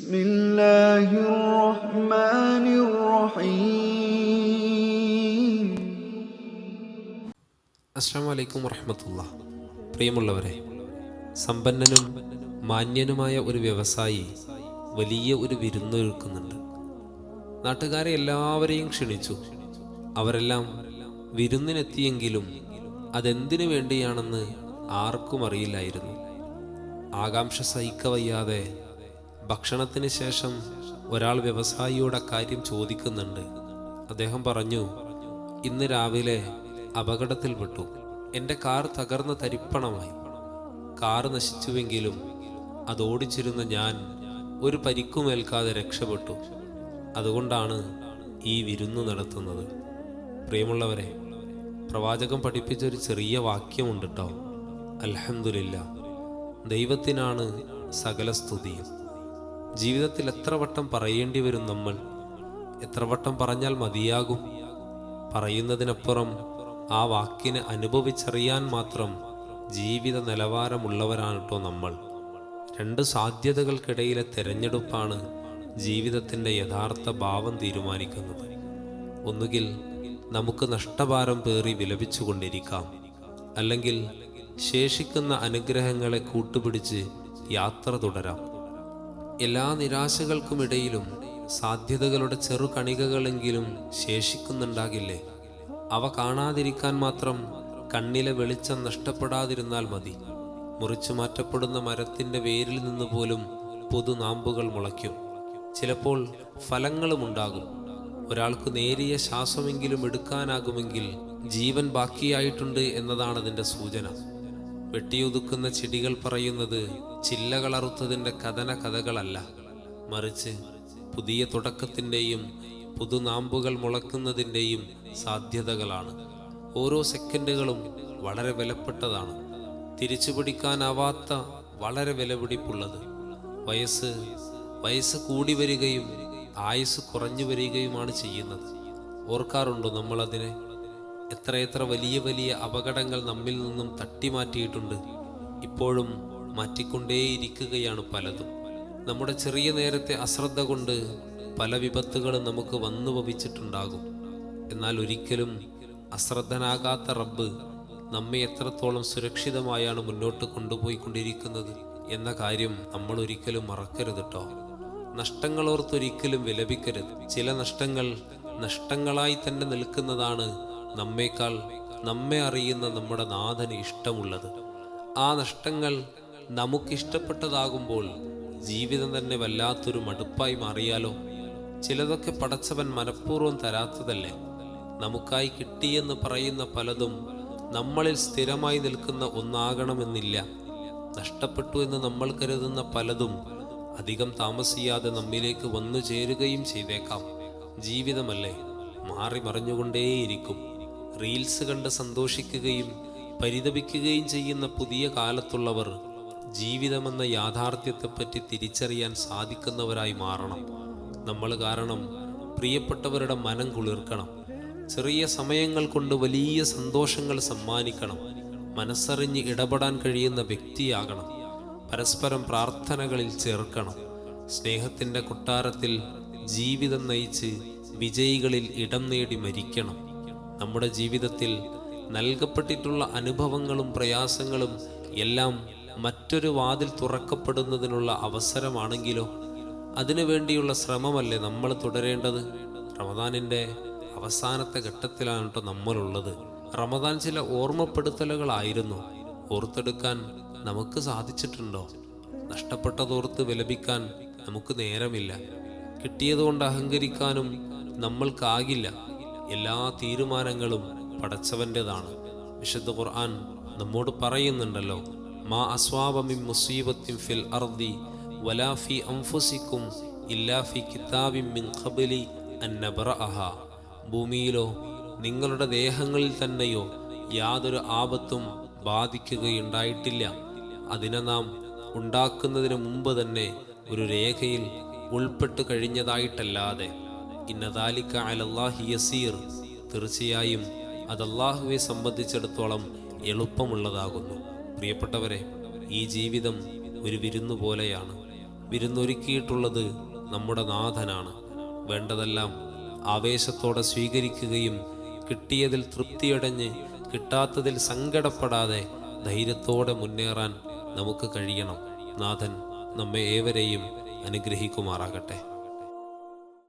بسم الله الرحمن الرحيم അസ്സാം വലൈക്കും വറഹമത്തുള്ള പ്രിയമുള്ളവരെ സമ്പന്നനും മാന്യനുമായ ഒരു വ്യവസായി വലിയ ഒരു വിരുന്നൊരുക്കുന്നുണ്ട് നാട്ടുകാരെ എല്ലാവരെയും ക്ഷണിച്ചു അവരെല്ലാം വിരുന്നിനെത്തിയെങ്കിലും അതെന്തിനു വേണ്ടിയാണെന്ന് ആർക്കും അറിയില്ലായിരുന്നു ആകാംക്ഷ സഹിക്കവയ്യാതെ ഭക്ഷണത്തിന് ശേഷം ഒരാൾ വ്യവസായിയോട് കാര്യം ചോദിക്കുന്നുണ്ട്. അദ്ദേഹം പറഞ്ഞു ഇന്ന് രാവിലെ അപകടത്തിൽപ്പെട്ടു എന്റെ കാർ തകർന്ന് തരിപ്പണമായി. കാർ നശിച്ചുവെങ്കിലും അതോടിച്ചിരുന്ന ഞാൻ ഒരു പരിക്കുമേൽക്കാതെ രക്ഷപ്പെട്ടു. അതുകൊണ്ടാണ് ഈ വിരുന്ന് നടത്തുന്നത്. പ്രിയമുള്ളവരെ പ്രവാചകൻ പഠിപ്പിച്ചൊരു ചെറിയ വാക്യമുണ്ട് കേട്ടോ അലഹമില്ല ദൈവത്തിനാണ് സകല സ്തുതിയും ജീവിതത്തിൽ എത്ര വട്ടം പറയേണ്ടി വരും നമ്മൾ? എത്ര വട്ടം പറഞ്ഞാൽ മതിയാകും? പറയുന്നതിനപ്പുറം ആ വാക്കിനെ അനുഭവിച്ചറിയാൻ മാത്രം ജീവിത നിലവാരമുള്ളവരാണ് കേട്ടോ നമ്മൾ. രണ്ട് സാധ്യതകൾക്കിടയിലെ തിരഞ്ഞെടുപ്പാണ് ജീവിതത്തിന്റെ യഥാർത്ഥ ഭാവം തീരുമാനിക്കുന്നത്. ഒന്നുകിൽ നമുക്ക് നഷ്ടഭാരം പേറി വിലപിച്ചുകൊണ്ടിരിക്കാം അല്ലെങ്കിൽ ശേഷിക്കുന്ന അനുഗ്രഹങ്ങളെ കൂട്ടുപിടിച്ച് യാത്ര തുടരാം. എല്ലാ നിരാശകൾക്കുമിടയിലും സാധ്യതകളുടെ ചെറുകണികകളെങ്കിലും ശേഷിക്കുന്നുണ്ടാകില്ലേ? അവ കാണാതിരിക്കാൻ മാത്രം കണ്ണിലെ വെളിച്ചം നഷ്ടപ്പെടാതിരുന്നാൽ മതി. മുറിച്ചു മാറ്റപ്പെടുന്ന മരത്തിന്റെ വേരിൽ നിന്ന് പോലും പുതുനാമ്പുകൾ മുളയ്ക്കും. ചിലപ്പോൾ ഫലങ്ങളുമുണ്ടാകും ഒരാൾക്ക് നേരിയ ശ്വാസമെങ്കിലും എടുക്കാനാകുമെങ്കിൽ ജീവൻ ബാക്കിയായിട്ടുണ്ട് എന്നതാണ് അതിന്റെ സൂചന. വെട്ടിയൊതുക്കുന്ന ചെടികൾ പറയുന്നത് ചില്ലകളറുത്തതിന്റെ കഥന കഥകളല്ല. മറിച്ച് പുതിയ തുടക്കത്തിന്റെയും പുതുനാമ്പുകൾ മുളക്കുന്നതിന്റെയും സാധ്യതകളാണ്. ഓരോ സെക്കൻഡുകളും വളരെ വിലപ്പെട്ടതാണ്. തിരിച്ചു തിരിച്ചുപിടിക്കാനാവാത്ത വളരെ വിലപിടിപ്പുള്ളത്. വയസ്സ് വയസ്സ് കൂടി വരികയും ആയുസ് കുറഞ്ഞു വരികയുമാണ് ചെയ്യുന്നത്. ഓർക്കാറുണ്ടോ നമ്മളതിനെ? എത്രയെത്ര വലിയ വലിയ അപകടങ്ങൾ നമ്മിൽ നിന്നും തട്ടിമാറ്റിയിട്ടുണ്ട്. ഇപ്പോഴും മാറ്റിക്കൊണ്ടേയിരിക്കുകയാണ് പലതും. നമ്മുടെ ചെറിയ നേരത്തെ അശ്രദ്ധ കൊണ്ട് പല വിപത്തുകളും നമുക്ക് വന്നു ഭവിച്ചിട്ടുണ്ടാകും. എന്നാൽ ഒരിക്കലും അശ്രദ്ധനാകാത്ത റബ്ബ് നമ്മെ എത്രത്തോളം സുരക്ഷിതമായാണ് മുന്നോട്ട് കൊണ്ടുപോയിക്കൊണ്ടിരിക്കുന്നത് എന്ന കാര്യം നമ്മൾ ഒരിക്കലും മറക്കരുത് കേട്ടോ നഷ്ടങ്ങളോർത്തൊരിക്കലും വിലപിക്കരുത്. ചില നഷ്ടങ്ങൾ നഷ്ടങ്ങളായി തന്നെ നിൽക്കുന്നതാണ് നമ്മേക്കാൾ നമ്മെ അറിയുന്ന നമ്മുടെ നാഥന് ഇഷ്ടമുള്ളത്. ആ നഷ്ടങ്ങൾ നമുക്കിഷ്ടപ്പെട്ടതാകുമ്പോൾ ജീവിതം തന്നെ വല്ലാത്തൊരു മടുപ്പായി മാറിയാലോ? ചിലതൊക്കെ പടച്ചവൻ മനഃപൂർവം തരാത്തതല്ലേ? നമുക്കായി കിട്ടിയെന്ന് പറയുന്ന പലതും നമ്മളിൽ സ്ഥിരമായി നിൽക്കുന്ന ഒന്നാകണമെന്നില്ല. നഷ്ടപ്പെട്ടു എന്ന് നമ്മൾ കരുതുന്ന പലതും അധികം താമസിയാതെ നമ്മിലേക്ക് വന്നു ചേരുകയും ചെയ്തേക്കാം. ജീവിതമല്ലേ? മാറി മറിഞ്ഞുകൊണ്ടേയിരിക്കും. റീൽസ് കണ്ട് സന്തോഷിക്കുകയും പരിതപിക്കുകയും ചെയ്യുന്ന പുതിയ കാലത്തുള്ളവർ ജീവിതമെന്ന യാഥാർത്ഥ്യത്തെപ്പറ്റി തിരിച്ചറിയാൻ സാധിക്കുന്നവരായി മാറണം. നമ്മൾ കാരണം പ്രിയപ്പെട്ടവരുടെ മനം കുളിർക്കണം. ചെറിയ സമയങ്ങൾ കൊണ്ട് വലിയ സന്തോഷങ്ങൾ സമ്മാനിക്കണം. മനസ്സറിഞ്ഞ് ഇടപെടാൻ കഴിയുന്ന വ്യക്തിയാകണം. പരസ്പരം പ്രാർത്ഥനകളിൽ ചേർക്കണം. സ്നേഹത്തിന്റെ കൊട്ടാരത്തിൽ ജീവിതം നയിച്ച് വിജയികളിൽ ഇടം നേടി മരിക്കണം. നമ്മുടെ ജീവിതത്തിൽ നൽകപ്പെട്ടിട്ടുള്ള അനുഭവങ്ങളും പ്രയാസങ്ങളും എല്ലാം മറ്റൊരു വാതിൽ തുറക്കപ്പെടുന്നതിനുള്ള അവസരമാണെങ്കിലോ? അതിനുവേണ്ടിയുള്ള ശ്രമമല്ലേ നമ്മൾ തുടരേണ്ടത്? റമദാനിന്റെ അവസാനത്തെ ഘട്ടത്തിലാണ് കേട്ടോ നമ്മളുള്ളത്. റമദാൻ ചില ഓർമ്മപ്പെടുത്തലുകളായിരുന്നു. ഓർത്തെടുക്കാൻ നമുക്ക് സാധിച്ചിട്ടുണ്ടോ? നഷ്ടപ്പെട്ടതോർത്ത് വിലപിക്കാൻ നമുക്ക് നേരമില്ല. കിട്ടിയതുകൊണ്ട് അഹങ്കരിക്കാനും നമ്മൾക്കാകില്ല. എല്ലാ തീരുമാനങ്ങളും പടച്ചവന്റെതാണ് വിശുദ്ധ ഖുർആൻ നമ്മോട് പറയുന്നുണ്ടല്ലോ മാ അസ്വാബമിം മുസീബത്തിൻ ഫിൽ അർദി വലാ ഫി അംഫുസിക്കും ഇല്ലാ കിതാബിം മിൻ ഖബലി അൻ അഹ ഭൂമിയിലോ നിങ്ങളുടെ ദേഹങ്ങളിൽ തന്നെയോ യാതൊരു ആപത്തും ബാധിക്കുകയുണ്ടായിട്ടില്ല. അതിനെ നാം ഉണ്ടാക്കുന്നതിന് മുമ്പ് തന്നെ ഒരു രേഖയിൽ ഉൾപ്പെട്ടു കഴിഞ്ഞതായിട്ടല്ലാതെ. അലല്ലാഹി യസീർ. തീർച്ചയായും അത് അള്ളാഹുവെ സംബന്ധിച്ചിടത്തോളം എളുപ്പമുള്ളതാകുന്നു. പ്രിയപ്പെട്ടവരെ ഈ ജീവിതം ഒരു വിരുന്നു പോലെയാണ്. വിരുന്നൊരുക്കിയിട്ടുള്ളത് നമ്മുടെ നാഥനാണ്. വേണ്ടതെല്ലാം ആവേശത്തോടെ സ്വീകരിക്കുകയും കിട്ടിയതിൽ തൃപ്തിയടഞ്ഞ് കിട്ടാത്തതിൽ സങ്കടപ്പെടാതെ ധൈര്യത്തോടെ മുന്നേറാൻ നമുക്ക് കഴിയണം. നാഥൻ നമ്മെ ഏവരെയും അനുഗ്രഹിക്കുമാറാകട്ടെ.